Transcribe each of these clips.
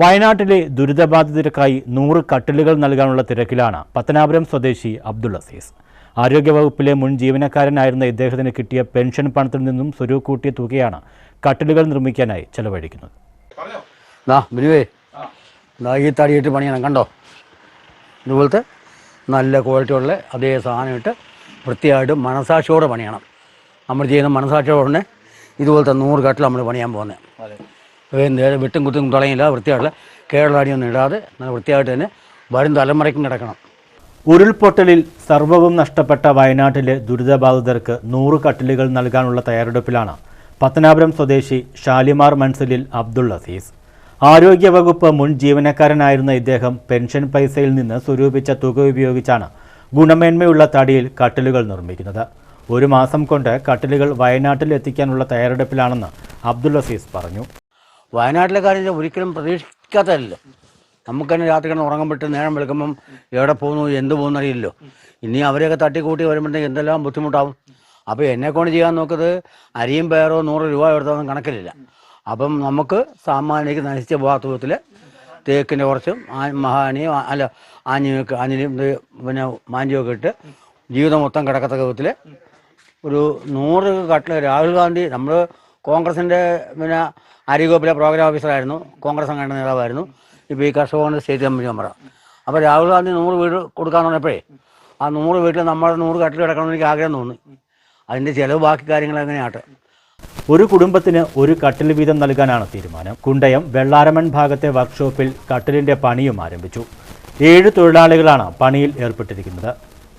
വയനാട്ടിലെ ദുരിതബാധിതർക്കായി നൂറ് കട്ടിലുകൾ നൽകാനുള്ള തിരക്കിലാണ് പത്തനാപുരം സ്വദേശി അബ്ദുൾ അസീസ്. ആരോഗ്യവകുപ്പിലെ മുൻ ജീവനക്കാരനായിരുന്ന ഇദ്ദേഹത്തിന് കിട്ടിയ പെൻഷൻ പണത്തിൽ നിന്നും സ്വരൂപ് തുകയാണ് കട്ടിലുകൾ നിർമ്മിക്കാനായി ചെലവഴിക്കുന്നത്. ഈ തടിയിട്ട് പണിയണം കണ്ടോ? ഇതുപോലത്തെ നല്ല ക്വാളിറ്റി ഉള്ള അതേ സാധനം ഇട്ട് വൃത്തിയായിട്ട് മനസാക്ഷിയോടെ പണിയണം. നമ്മൾ ചെയ്യുന്ന മനസാക്ഷിയോടെ ഇതുപോലത്തെ നൂറ് കട്ടിൽ നമ്മൾ പണിയാൻ പോകുന്നത്. വെട്ടും കുത്തും തുടങ്ങിയില്ല വൃത്തിയായിട്ടുള്ള കേരളാടിയൊന്നും ഇടാതെ നല്ല വൃത്തിയായിട്ട് തന്നെ വരും തലമുറയ്ക്കും കിടക്കണം ഉരുൾപൊട്ടലിൽ സർവവും നഷ്ടപ്പെട്ട വയനാട്ടിലെ ദുരിതബാധിതർക്ക് നൂറ് കട്ടിലുകൾ നൽകാനുള്ള തയ്യാറെടുപ്പിലാണ് പത്തനാപുരം സ്വദേശി ഷാലിമാർ മൻസലിൽ അബ്ദുൾ അസീസ്. ആരോഗ്യവകുപ്പ് മുൻ ജീവനക്കാരനായിരുന്ന ഇദ്ദേഹം പെൻഷൻ പൈസയിൽ നിന്ന് സ്വരൂപിച്ച തുക ഉപയോഗിച്ചാണ് ഗുണമേന്മയുള്ള തടിയിൽ കട്ടിലുകൾ നിർമ്മിക്കുന്നത്. ഒരു മാസം കൊണ്ട് കട്ടിലുകൾ വയനാട്ടിൽ എത്തിക്കാനുള്ള തയ്യാറെടുപ്പിലാണെന്ന് അബ്ദുൾ അസീസ് പറഞ്ഞു. വയനാട്ടിലെ കാര്യം ഒരിക്കലും പ്രതീക്ഷിക്കാത്തതല്ല. നമുക്ക് തന്നെ രാത്രി കിടന്ന് ഉറങ്ങാൻ പറ്റും നേരം വെളുക്കുമ്പം എവിടെ പോകുന്നു എന്ത് പോകുന്നു അറിയില്ലല്ലോ. ഇനി അവരെയൊക്കെ തട്ടിക്കൂട്ടി വരുമ്പോഴത്തേക്ക് എന്തെല്ലാം ബുദ്ധിമുട്ടാവും. അപ്പോൾ എന്നെ കൊണ്ട് ചെയ്യാൻ നോക്കുന്നത് അരിയും പേറോ നൂറ് രൂപ എടുത്തൊന്നും കണക്കിലില്ല. അപ്പം നമുക്ക് സാമാന്യക്ക് നശിച്ച പോകാത്ത വിധത്തിൽ തേക്കിന്റെ കുറച്ചും ആ- മഹാനിയും അല്ല ആഞ്ഞിയൊക്കെ ആഞ്ഞിലും ഇത് പിന്നെ മാഞ്ചിയൊക്കെ ഇട്ട് ജീവിതം മൊത്തം കിടക്കത്തക്ക വിധത്തിൽ ഒരു നൂറ് കട്ടിൽ രാഹുൽ ഗാന്ധി നമ്മൾ കോൺഗ്രസിന്റെ പിന്നെ ആരോഗ്യവകുപ്പിലെ പ്രോഗ്രാം ഓഫീസറായിരുന്നു. കോൺഗ്രസ് സംഘടന നേതാവായിരുന്നു. ഇപ്പോൾ ഈ കർഷക കോൺഗ്രസ് സ്റ്റേറ്റ് കമ്മിറ്റി മെമ്പറ. അപ്പോൾ രാഹുൽ ഗാന്ധി നൂറ് വീട് കൊടുക്കാന്ന് പറഞ്ഞപ്പോഴേ ആ നൂറ് വീട്ടിൽ നമ്മൾ നൂറ് കട്ടിൽ കിടക്കണമെന്ന് എനിക്ക് ആഗ്രഹം തോന്നി. അതിന്റെ ചിലവ് ബാക്കി കാര്യങ്ങൾ എങ്ങനെയാട്ടെ. ഒരു കുടുംബത്തിന് ഒരു കട്ടിൽ വീതം നൽകാനാണ് തീരുമാനം. കുണ്ടയം വെള്ളാരമൺ ഭാഗത്തെ വർക്ക്ഷോപ്പിൽ കട്ടിലിന്റെ പണിയും ആരംഭിച്ചു. ഏഴ് തൊഴിലാളികളാണ് പണിയിൽ ഏർപ്പെട്ടിരിക്കുന്നത്.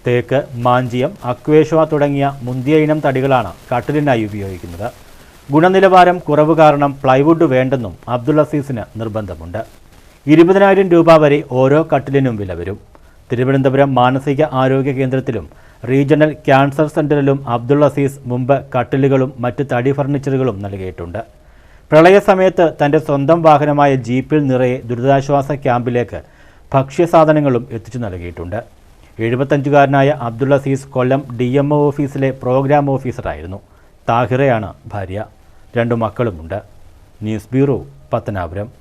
തേക്ക് മാഞ്ചിയം അക്വേഷ്വ തുടങ്ങിയ മുന്തിയ ഇനം തടികളാണ് കട്ടിലിനായി ഉപയോഗിക്കുന്നത്. ഗുണനിലവാരം കുറവ് കാരണം പ്ലൈവുഡ് വേണ്ടെന്നും അബ്ദുൾ അസീസിന് നിർബന്ധമുണ്ട്. ഇരുപതിനായിരം രൂപ വരെ ഓരോ കട്ടിലിനും വില വരും. തിരുവനന്തപുരം മാനസിക ആരോഗ്യ കേന്ദ്രത്തിലും റീജിയണൽ ക്യാൻസർ സെന്ററിലും അബ്ദുൾ അസീസ് മുമ്പ് കട്ടിലുകളും മറ്റ് തടി ഫർണിച്ചറുകളും നൽകിയിട്ടുണ്ട്. പ്രളയസമയത്ത് തന്റെ സ്വന്തം വാഹനമായ ജീപ്പിൽ നിറയെ ദുരിതാശ്വാസ ക്യാമ്പിലേക്ക് ഭക്ഷ്യസാധനങ്ങളും എത്തിച്ചു നൽകിയിട്ടുണ്ട്. എഴുപത്തഞ്ചുകാരനായ Abdul Azeez Kollam D M O ഓഫീസിലെ പ്രോഗ്രാം ഓഫീസറായിരുന്നു. താഹിറയാണ് ഭാര്യ. രണ്ടു മക്കളുമുണ്ട്. News bureau Pathanapuram.